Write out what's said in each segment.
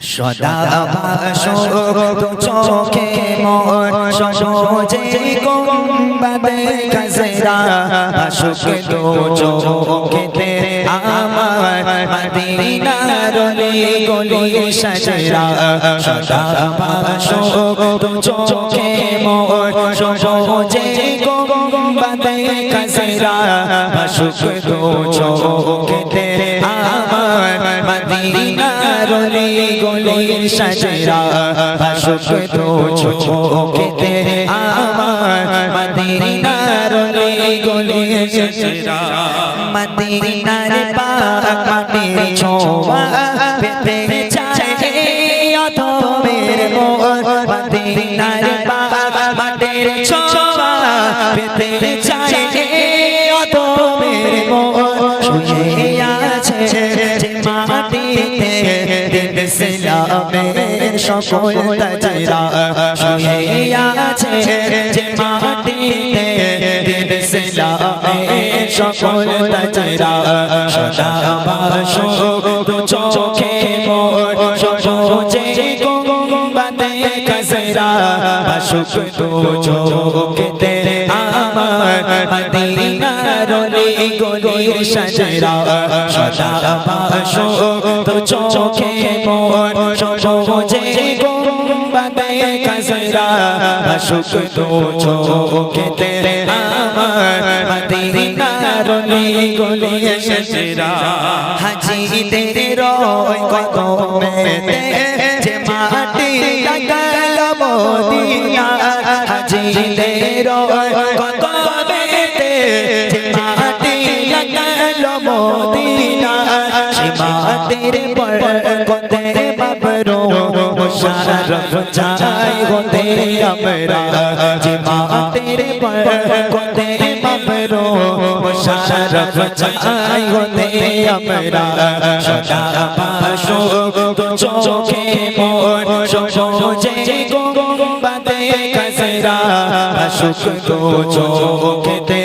সদা চোখে মোর সজে কুম্বাদে কাজরা। আশুক তো চোখেতে আমার মদিনার গলি সাজরা। সদা বাসো চোখে মোর সজে কুম্বাদে কাজরা। আশুক তো চোখেতে আমার মদিনার অলি গলি সাজরা আশুক তো চোখেতে আমার মদিনার অলি গলি সাজরা। মদিনার পাক মাটির ছোঁয়া পেতে চায় অধমের মোর মদিনার পাক মাটির ছোঁয়া পেতে চায় অধমের মোর শুয়ে সকল তাজরা শুয়ে আছে যে মাটিতে দিন সকল তাজরা সদা বাসো তো চোখে মোর সজে গুম্বাদে কাজরা বাসুক তো চোখেতে আমার মদিনার গলির সাজরা সদা বাসো তো চোখে মোর সজে গুম্বাদে কাজরা বাসুক তো চোখেতে আমার মদিনার অলি গলির হাজিদের রয় কদমেতে যে মাটি লাগাল মদিনা, হাজিদের রয় কদমেতে যে মাটি লাগাল মদিনা। মাটির পর কতে বাবরো মুশারফ চাই হতে আমরা। যে মাটির পর কতে বাবরো মুশারফ চাই হতে আমরা। সদা পাশো তো চোখে মোর সজে গুম্বাদে কাজরা। আশুক তো চোখেতে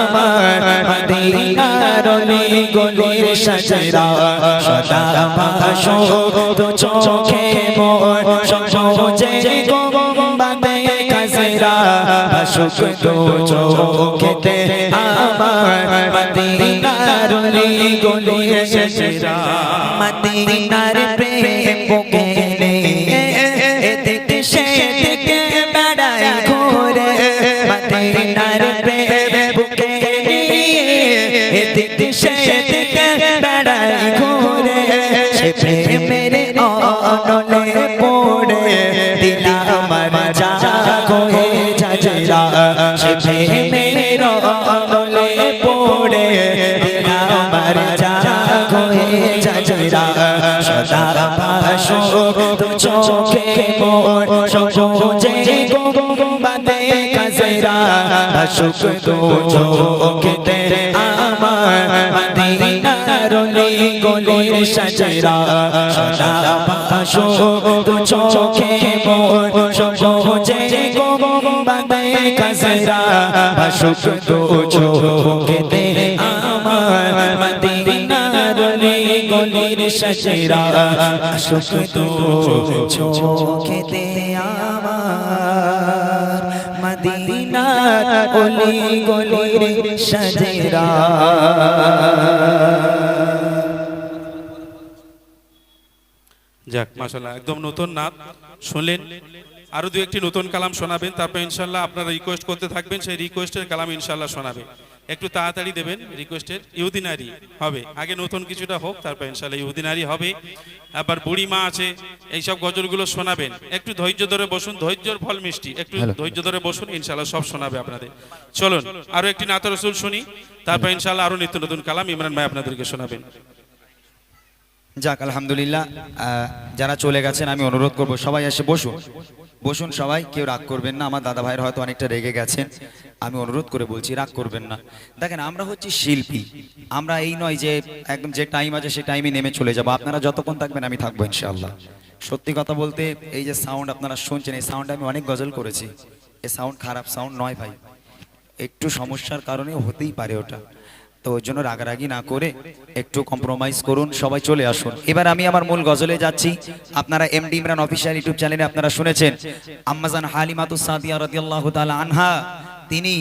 আমার মদিনার অলি গলির সাজরা সদা পাশো তো চোখে মোর মদিনার প্রেম অনলে পড়ে, দিলা আমার যা কোয়ে যাজরা সে প্রেমের অনলে পড়ে, দিলা আমার যা কোয়ে যাজরা সদা পাশো তো চোখে মোর সজে গুম্বাদে কাজরা। আশুক তো চোখে চোখেতে আমার, মদিনার অলি গলির সাজরা। সদা পাশো তো চোখে মোর সজে গুম্বাদে কাজরা আশুক তো চোখেতে আমার মদিনার গলির সাজরা আশুক তো চোখেতে আমার মদিনার অলি গলির সাজরা যাক মাশাল্লাহ একদম নতুন নাচ শুনলেন। আরও দু একটি নতুন কালাম শোনাবেন তারপর ইনশাল্লাহ আপনারা রিকোয়েস্ট করতে থাকবেন সেই রিকোয়েস্টের কালাম ইনশাল্লাহ শোনাবে। একটু তাড়াতাড়ি দেবেন রিকোয়েস্টের ইহুদিনারি হবে। আগে নতুন কিছুটা হোক তারপর ইনশাল্লাহ ইহুদিনারি হবে। আবার বুড়ি মা আছে এইসব গজলগুলো শোনাবেন। একটু ধৈর্য ধরে বসুন ধৈর্যর ফল মিষ্টি। একটু ধৈর্য ধরে বসুন ইনশাল্লাহ সব শোনাবে আপনাদের। চলুন আরও একটি নাত রসুল শুনি তারপর ইনশাল্লাহ আরও নিত্য নতুন কালাম ইমরান ভাই আপনাদেরকে শোনাবেন। যাক, আলহামদুলিল্লাহ যারা চলে গেছেন, আমি অনুরোধ করব, সবাই এসে বসুন। বসুন সবাই, কেউ রাগ করবেন না, আমার দাদা ভাইয়ের হয়তো অনেকটা রেগে গেছেন। আমি অনুরোধ করে বলছি, রাগ করবেন না। দেখেন, আমরা হচ্ছি শিল্পী। আমরা এই নয় যে, একদম যে টাইম আছে সেই টাইমে নেমে চলে যাব। আপনারা যতক্ষণ থাকবেন, আমি থাকব, ইনশাআল্লাহ। সত্যি কথা বলতে, এই যে সাউন্ড আপনারা শুনছেন, এই সাউন্ড আমি অনেক গজল করেছি। এ সাউন্ড খারাপ সাউন্ড নয় ভাই। একটু সমস্যার কারণে হতেই পারে ওটা। তো ওই জন্য রাগারাগি না করে একটু কম্প্রোমাইজ করুন, সবাই চলে আসুন। এবার আমি আমার মূল গজলে যাচ্ছি। আপনারা M D Imran official YouTube চ্যানেলে আপনারা শুনেছেন, আম্মাজান হালিমাতু সাদিয়া রাদিয়াল্লাহু তাআলা আনহা তিনি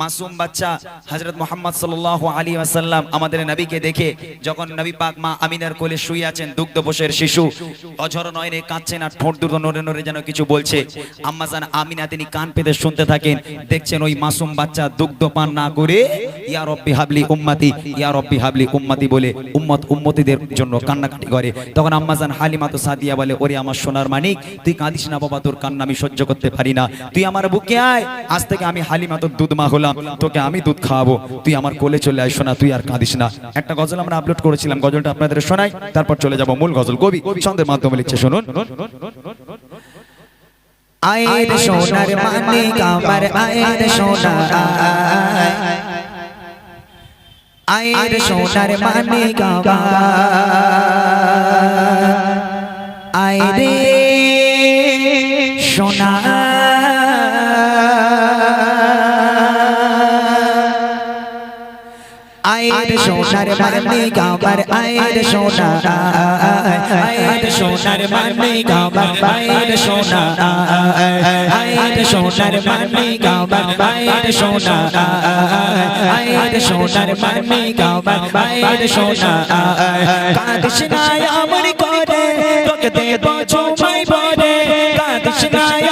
মাসুম বাচ্চা হযরত মুহাম্মদ সাল্লাল্লাহু আলাইহি ওয়াসাল্লাম আমাদের নবীকে দেখে যখন নবী পাক মা আমিনার কোলে শুয়ে আছেন দুগ্ধ বসের শিশু, অঝর নয়নে কাঁদছেন আর ঠোঁট দুটো নড়ে নড়ে যেন কিছু বলছে। আম্মাজান আমিনা তিনি কান পেতে শুনতে থাকেন, দেখছেন ওই মাসুম বাচ্চা দুগ্ধ পান না করে, ইয়া রব্বি হাবলি উম্মতি, ইয়া রব্বি হাবলি উম্মতি বলে উম্মত উম্মতিদের জন্য কান্নাকাটি করে। তখন আম্মাজান হালিমা তো সাদিয়া বলে, ওরে আমার সোনার মানিক, তুই কাঁদিস না বাবা, তোর কান্না আমি সহ্য করতে পারি না। তুই আমার বুকে আয়, আজ থেকে আমি হালিমা তোর দুধ মা হলাম, তোকে আমি দুধ খাওয়াবো। তুই আমার কোলে চলে আয় শোনা তুই আর কাঁদিস না। একটা গজল আমরা আপলোড করেছিলাম, গজলটা আপনাদের শোনাই, তারপর চলে যাব মূল গজল কবি, ছন্দের মাধ্যমে লিখছে, শুনুন। আয়ের সোনার মানে কামার আয়ের সোনা আয়ের সোনার সোনা সোনার মানে কামার আয়ের সোনা আয়ের সোনার মানে কামার আয়ের সোনা আয়ের সোনার মানে কামার আয়ের সোনা আয়ের সোনার মানে কামার আয়ের সোনা কাঁদিস না আমার করে তোকে দেব চুমাই পরে। কাঁদিস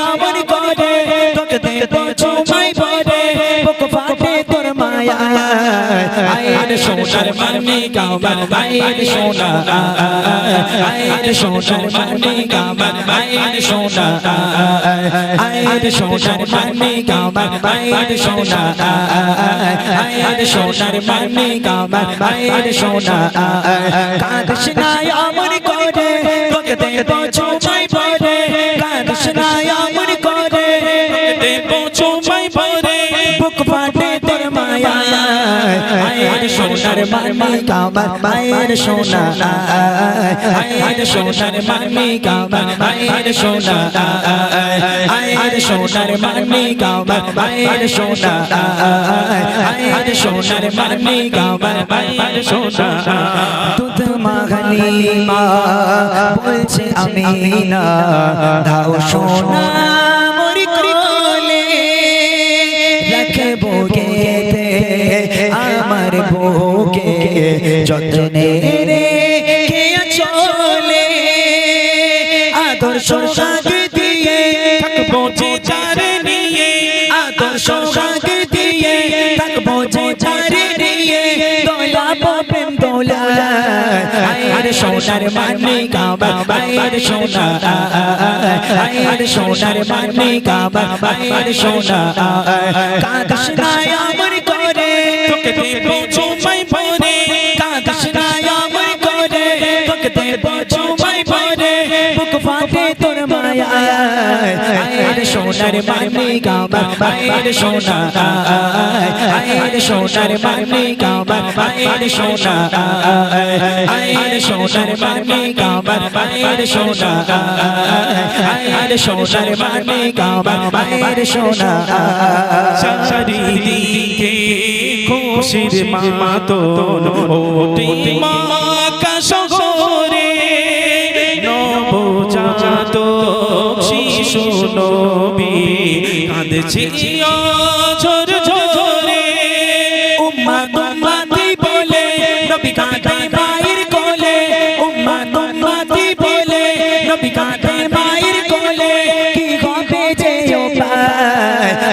আমার করে তোকে দেব চুমাই পরে। বুক ফাটে তোর মায়া আয়ের সোনার মানে কামার আয়ের সোনা আয়ের সোনার মানে কামার আয়ের সোনা আয়ের সোনার মানে কামার আয়ের সোনা আয়ের সোনার মানে কামার আয়ের সোনা কাঁদিস না আমার করে তোকে দেব সোনার মানে কামার আয়ের সোনা আয়ের সোনার মানে কামার আয়ের সোনা আয়ের সোনার মানে কামার আয়ের সোনা আয়ের সোনার মানে কামার আয়ের সোনা। দুধ মাখানি মা বলছে আমি না দাও সোনা। যতনে রে কে চলে আদর্শ সাগ দিয়ে থাকব যে চারে নিয়ে আদর্শ সাগ দিয়ে থাকব যে চারে নিয়ে দোলা প্রেম দোলা সোনার মানে সোনা সোনার মানে সোনা আমার করে, তোকে পরে আয়ের সোনার মানে কাবা আয়ের সোনা আয়ের সোনার মানে কাবা আয়ের সোনা আয়ের সোনার মানে কাবা আয়ের সোনা আয়ের সোনার মানে কাবা আয়ের সোনা চারিদিকে খুশির মাতন ওঠে মা শিশু নবী, কাঁদছে ঝর ঝরে। উম্মা উম্মাতি বলে, নবী কাঁদে মায়ের কোলে। উম্মা উম্মাতি বলে, নবী কাঁদে মায়ের কোলে। কি হবে যে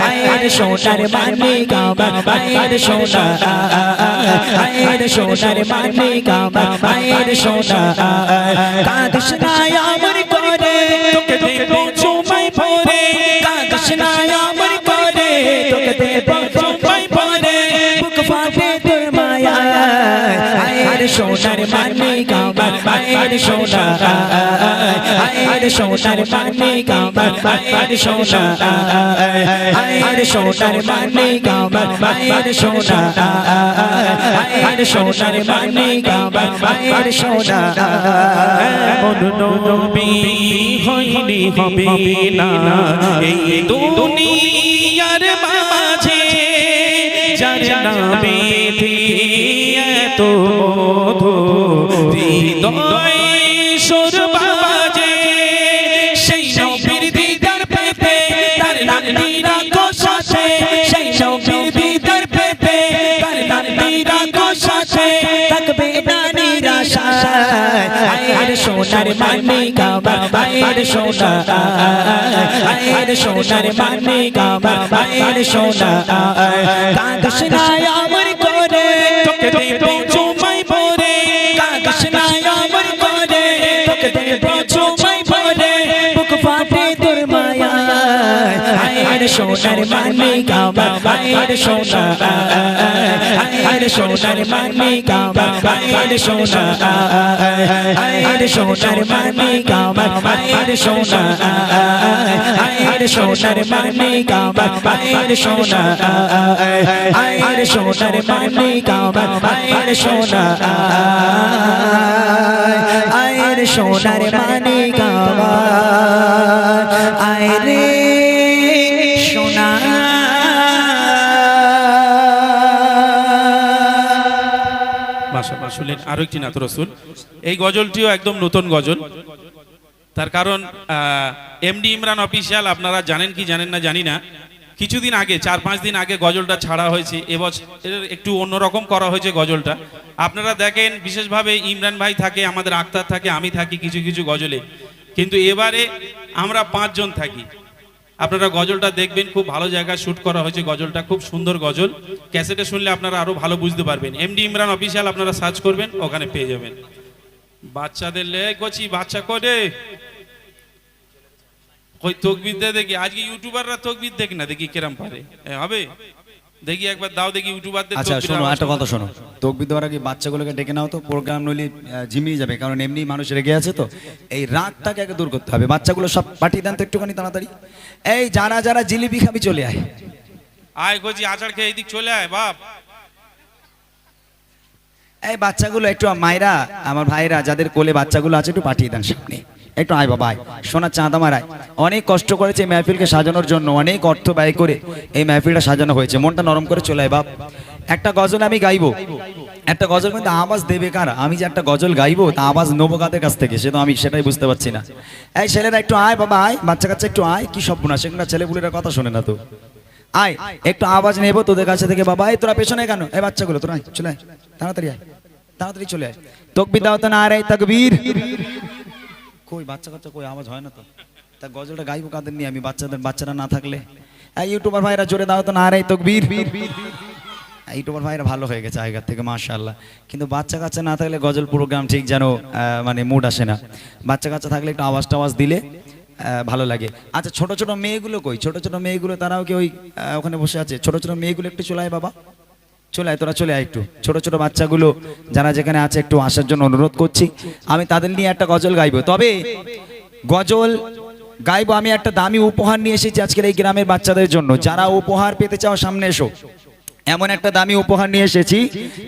আয়ের সোনার মানে কাবা, আয়ের সোনা। আয়ের সোনার মানে কাবা, আয়ের সোনা। কাঁদিস না আমার করে তোকে দেব সোনার মানে কাবা আয়ের সোনা আয়ের সোনার মানে কাবা আয়ের সোনা আয়ের সোনার মানে কাবা আয়ের সোনা আয়ের সোনার মানে কাবা আয়ের সোনা এমন নবী হয়নি হবে না এই দুনিয়ার মাঝে তো হৃদয় সুর সোনার মানে গাবা, আয়ের সোনা, আয়ের সোনার মানে গাবা, আয়ের সোনা কাগজ না আমার করে তোকে দেবো সোনার মানে কাবা আয়ের সোনা আয়ের সোনার মানে কাবা আয়ের সোনা আয়ের সোনার মানে কাবা আয়ের সোনা আয়ের সোনার মানে কাবা আয়ের সোনা আয়ের সোনার মানে কাবা আয়ের সোনা আয়ের সোনার মানে কাবা আয়ের শুনলেন আরও একটি নাত রসুল। এই গজলটিও একদম নতুন গজল। তার কারণ এমডি ইমরান অফিসিয়াল আপনারা জানেন কি জানেন না জানি না। কিছুদিন আগে, চার পাঁচ দিন আগে গজলটা ছাড়া হয়েছে। এবছর একটু অন্যরকম করা হয়েছে গজলটা। আপনারা দেখেন, বিশেষভাবে ইমরান ভাই থাকে, আমাদের আক্তার থাকে, আমি থাকি কিছু কিছু গজলে। কিন্তু এবারে আমরা পাঁচজন থাকি। আপনারা গজলটা দেখবেন, খুব ভালো জায়গায় শুট করা হয়েছে গজলটা, খুব সুন্দর গজল। ক্যাসেটে শুনলে আপনারা আরও ভালো বুঝতে পারবেন। এমডি ইমরান অফিসিয়াল আপনারা সার্চ করবেন, ওখানে পেয়ে যাবেন। বাচ্চাদের লে গছি বাচ্চা করে কই তকবির দেখি, আজকে ইউটিউবাররা তকবির দেখ না, দেখি কেরাম পারে। হবে? দেখি একবার দাও দেখি ইউটিউবারদের আচ্ছা শোনো একটা কথা শোনো। তকবির দেওয়ার আগে বাচ্চাগুলোকে ডেকে নাও তো প্রোগ্রাম নইলে ঝিমিয়ে যাবে কারণ এমনি মানুষ রেগে আছে তো। এই রাগটাকে আগে দূর করতে হবে। বাচ্চাগুলো সব পাঠিয়ে দেন তো একটুখানি তাড়াতাড়ি। এই যারা যারা জিলিপি খাবি চলে আয়। আয় কচি আচার খেয়ে এদিক চলে আয় বাপ। এই বাচ্চাগুলো একটু মায়েরা আমার ভাইরা যাদের কোলে বাচ্চাগুলো আছে একটু পাঠিয়ে দেন সামনে। একটু আয় বাবা, আয়। সোনা চাঁদ আমার আয়। অনেক কষ্ট করেছে এই মেহফিলকে সাজানোর জন্য, অনেক অর্থ ব্যয় করে এই মেহফিলটা সাজানো হয়েছে। মনটা নরম করে চলে আয় বাপ। একটা গজল আমি গাইবো। একটা গজল কিন্তু আওয়াজ দেবে কার? আমি যে একটা গজল গাইবো, তা আওয়াজ নেব কাদের কাছ থেকে? সে তো আমি সেটাই বুঝতে পারছি না। এই ছেলেরা একটু আয় বাবা, আয়। বাচ্চা কাচ্চা একটু আয়। কি সব না সেখানে ছেলেপুলেরা কথা শোনে না তো। আয়, একটু আওয়াজ নেব তোদের কাছে থেকে বাবা। এই তোরা পেছনে কেন? এই বাচ্চাগুলো, তোরা চলে আয়। তাড়াতাড়ি আয়, তাড়াতাড়ি চলে আয়। তকবির দাও তো না রে, তকবীর। কই, বাচ্চা কাচ্চা কই? আওয়াজ হয় না তো। তা গজলটা গাইবো কাদের নিয়ে? আমি বাচ্চাদের বাচ্চারা না থাকলে। এই ইউটিউবার ভাইরা জোরে দাও তো না রে তকবীর। ইউটিউবার ভাইরা ভালো হয়ে গেছে আগের থেকে, মাশাআল্লাহ। কিন্তু বাচ্চা কাচ্চা না থাকলে গজল প্রোগ্রাম ঠিক যেন মানে মুড আসে না। বাচ্চা কাচ্চা থাকলে একটু আওয়াজ টাওয়াজ দিলে ভালো লাগে। আচ্ছা ছোট ছোট মেয়েগুলো কই? ছোট ছোট মেয়েগুলো, তারাও কি ওই ওখানে বসে আছে? ছোট ছোট মেয়েগুলো একটু চলে আয় বাবা। চলে আয়, তোরা চলে আয় একটু। ছোট ছোট বাচ্চাগুলো, যারা যেখানে আছে, একটু আসার জন্য অনুরোধ করছি। আমি তাদের নিয়ে একটা গজল গাইবো। তবে গজল গাইবো, আমি একটা দামি উপহার নিয়ে এসেছি আজকের এই গ্রামের বাচ্চাদের জন্য। যারা উপহার পেতে চাও, সামনে এসো। এমন একটা দামি উপহার নিয়ে এসেছি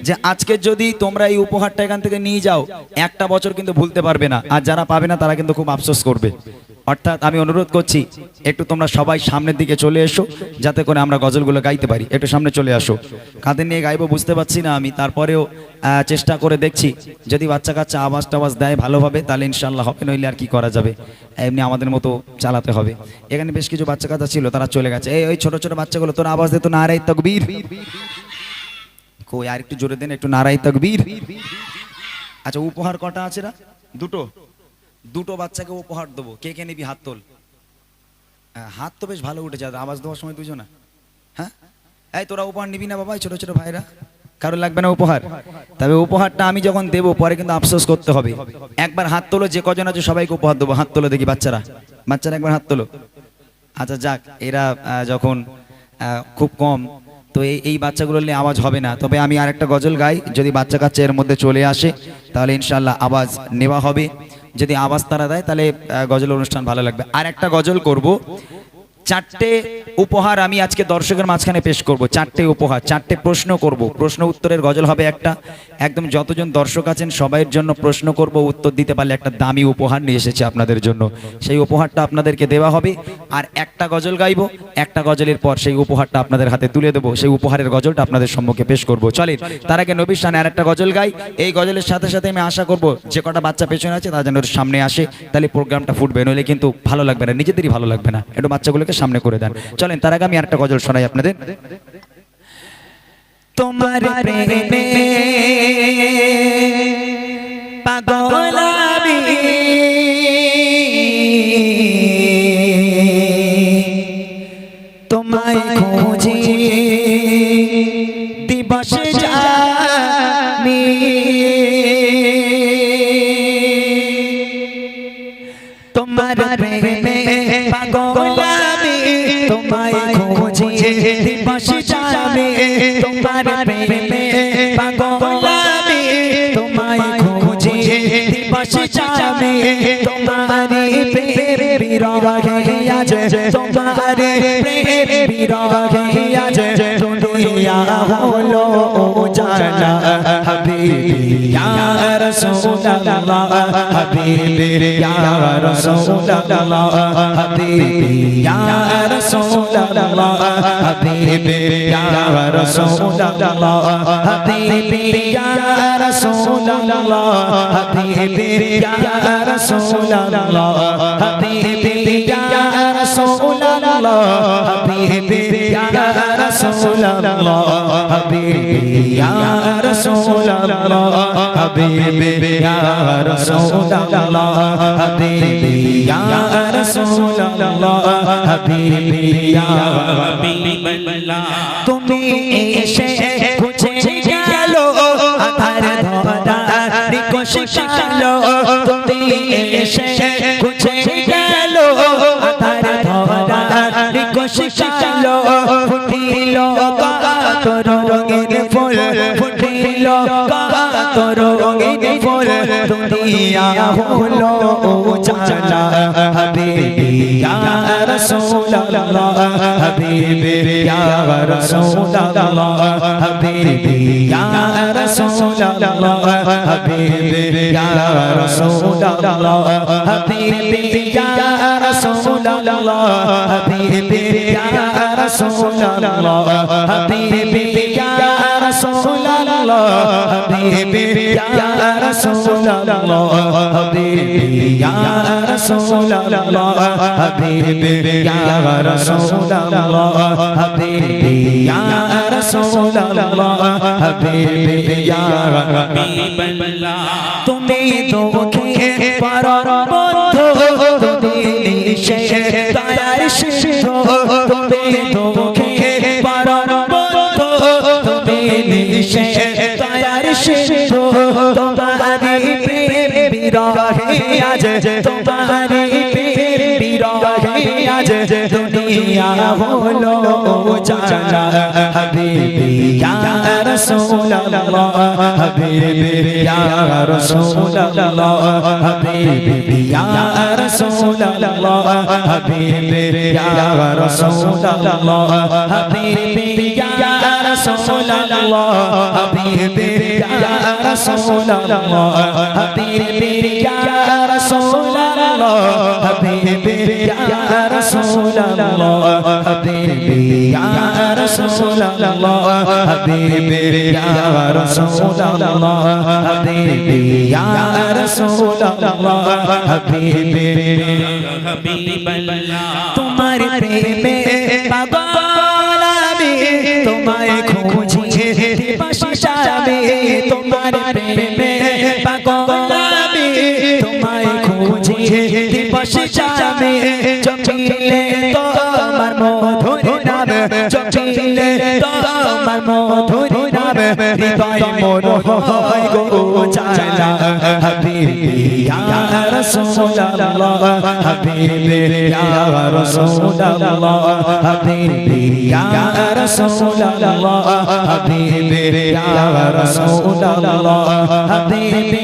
যে আজকে যদি তোমরা এই উপহারটা এখান থেকে নিয়ে যাও, একটা বছর কিন্তু ভুলতে পারবে না। আর যারা পাবে না, তারা কিন্তু খুব আফসোস করবে। অর্থাৎ আমি অনুরোধ করছি, একটু তোমরা সবাই সামনের দিকে চলে এসো, যাতে করে আমরা গজলগুলো গাইতে পারি। একটু সামনে চলে আসো। কাদের নিয়ে গাইবো, বুঝতে পারছি না আমি। তারপরেও চেষ্টা করে দেখছি। যদি বাচ্চা কাচ্চা আওয়াজ টাওয়াজ দেয় ভালোভাবে, তাহলে ইনশাল্লাহ হবে, নইলে আর কি করা যাবে। এমনি আমাদের মতো চালাতে হবে। এখানে বেশ কিছু বাচ্চা কাচ্চা ছিল, তারা চলে গেছে। এই, ওই ছোট ছোট বাচ্চাগুলো, তোর আওয়াজ দিত না রাই তকবীর। কই, আর একটু জোরে দেন, একটু নারাই তকবীর। আচ্ছা উপহার কটা আছে না দুটো। দুটো বাচ্চাকে উপহার দেবো। কে কে নিবি হাত তোল? হাত তো বেশ ভালো উঠেছে আওয়াজ দেওয়ার সময় দুজনা। হ্যাঁ? এই, তোরা উপহার নিবি না বাবা ছোট ছোট ভাইরা? কারও লাগবে না উপহার। তবে উপহারটা আমি যখন দেবো, পরে কিন্তু আফসোস করতে হবে। একবার হাত তোলো, যে কজন আছে সবাইকে উপহার দেবো। হাত তোলো দেখি বাচ্চারা। বাচ্চারা একবার হাত তোলো। আচ্ছা যাক, এরা যখন খুব কম, তো এই এই বাচ্চাগুলো নিয়ে আওয়াজ হবে না। তবে আমি আরেকটা গজল গাই। যদি বাচ্চা কাচ্চা এর মধ্যে চলে আসে, তাহলে ইনশাল্লাহ আওয়াজ নেওয়া হবে। যদি আওয়াজ তারা দেয়, তাহলে গজল অনুষ্ঠান ভালো লাগবে। আর একটা গজল করব। চারটে উপহার আমি আজকে দর্শকের মাঝখানে পেশ করব। চারটে উপহার, চারটে প্রশ্ন করব। প্রশ্ন উত্তরের গজল হবে একটা। একদম যতজন দর্শক আছেন সবাইয়ের জন্য প্রশ্ন করব। উত্তর দিতে পারলে একটা দামি উপহার নিয়ে এসেছে আপনাদের জন্য। সেই উপহারটা আপনাদেরকে দেওয়া হবে। আর একটা গজল গাইবো। একটা গজলের পর সেই উপহারটা আপনাদের হাতে তুলে দেবো। সেই উপহারের গজলটা আপনাদের সম্মুখে পেশ করব। চলেন, তার আগে নবীর সামনে আর একটা গজল গাই। এই গজলের সাথে সাথে আমি আশা করব যে কটা বাচ্চা পেছনে আছে, তারা যেন সামনে আসে। তাহলে প্রোগ্রামটা ফুটবে, নইলে কিন্তু ভালো লাগবে না, নিজেদেরই ভালো লাগবে না। একটু বাচ্চাগুলোকে সামনে করে দেন। চলেন তার আগে আমি আরেকটা গজল শোনাই আপনাদের। তোমার তোমার প্রেমে পাগল আমি তোমায় খোঁজে দিবস জানি তোমার প্রেম বিরহে আজ। তোমার প্রেম বিরহে আজ। या बोलो जाना हबीबी या रसूल अल्लाह हबीबी या रसूल अल्लाह हबीबी या रसूल अल्लाह हबीबी या रसूल अल्लाह हबीबी या रसूल अल्लाह हबीबी या रसूल अल्लाह हबीबी या रसूल अल्लाह हबीबी رسول الله حبيبي يا رسول الله حبيبي يا رسول الله حبيبي يا رسول الله حبيبي يا حبيب الله تمہیں ایشے پوچھے گلو آدھار دھار کوشش کرو تمہیں ایشے پوچھے گلو آدھار دھار کوشش کرو ফুটিল কত রঙের ফুল ফুটিল কত রঙের ফুল দুনিয়া হলো জানা হাবিবি ইয়া রাসূলুল্লাহ হাবিবি ইয়া রাসূলুল্লাহ হাবিবি ইয়া রাসূলুল্লাহ হাবিবি ইয়া রাসূলুল্লাহ হাবিবি ইয়া রাসূলুল্লাহ হাবিবি ইয়া رسول اللہ حبیبی یا رسول اللہ حبیبی یا رسول اللہ حبیبی یا رسول اللہ حبیبی یا رسول اللہ حبیبی یا رسول اللہ حبیبی یا ربی اللہ تمہیں تو کے پر সে তার সিদ্ধ তুমি তোকে পারণ বন্ধ। তুমি সে তার সিদ্ধ তোমারি প্রেম বিরহে আজ। তোমারি দুনিয়া হলো জানা হাবিবি ইয়া রাসূলুল্লাহ। হাবিবি ইয়া রাসূলুল্লাহ। হাবিবি ইয়া রাসূলুল্লাহ। হাবিবি ইয়া রাসূলুল্লাহ। হাবিবি ইয়া রাসূলুল্লাহ। হাবিবি ইয়া রাসূলুল্লাহ। হাবিবি ইয়া রাসূলুল্লাহ। الله حبيبي يا رسول الله حبيبي يا رسول الله حبيبي يا رسول الله حبيبي يا رسول الله حبيبي حبيب الله تمہارے پریم میں پاگل আমি তোমায় খুঁজে দিবাসি সাবে তোমার প্রেমে দিবস যাবে চকিলে তোমার মধুর নাম, চকিলে তোমার মধুর নাম, হৃদয় মোর হয় গো চালা, হাবিবি ইয়া রাসূলুল্লাহ, হাবিবি ইয়া রাসূলুল্লাহ, হাবিবি ইয়া রাসূলুল্লাহ, হাবিবি ইয়া রাসূলুল্লাহ, হাবিবি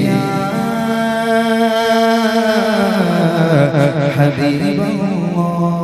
حبيب الله.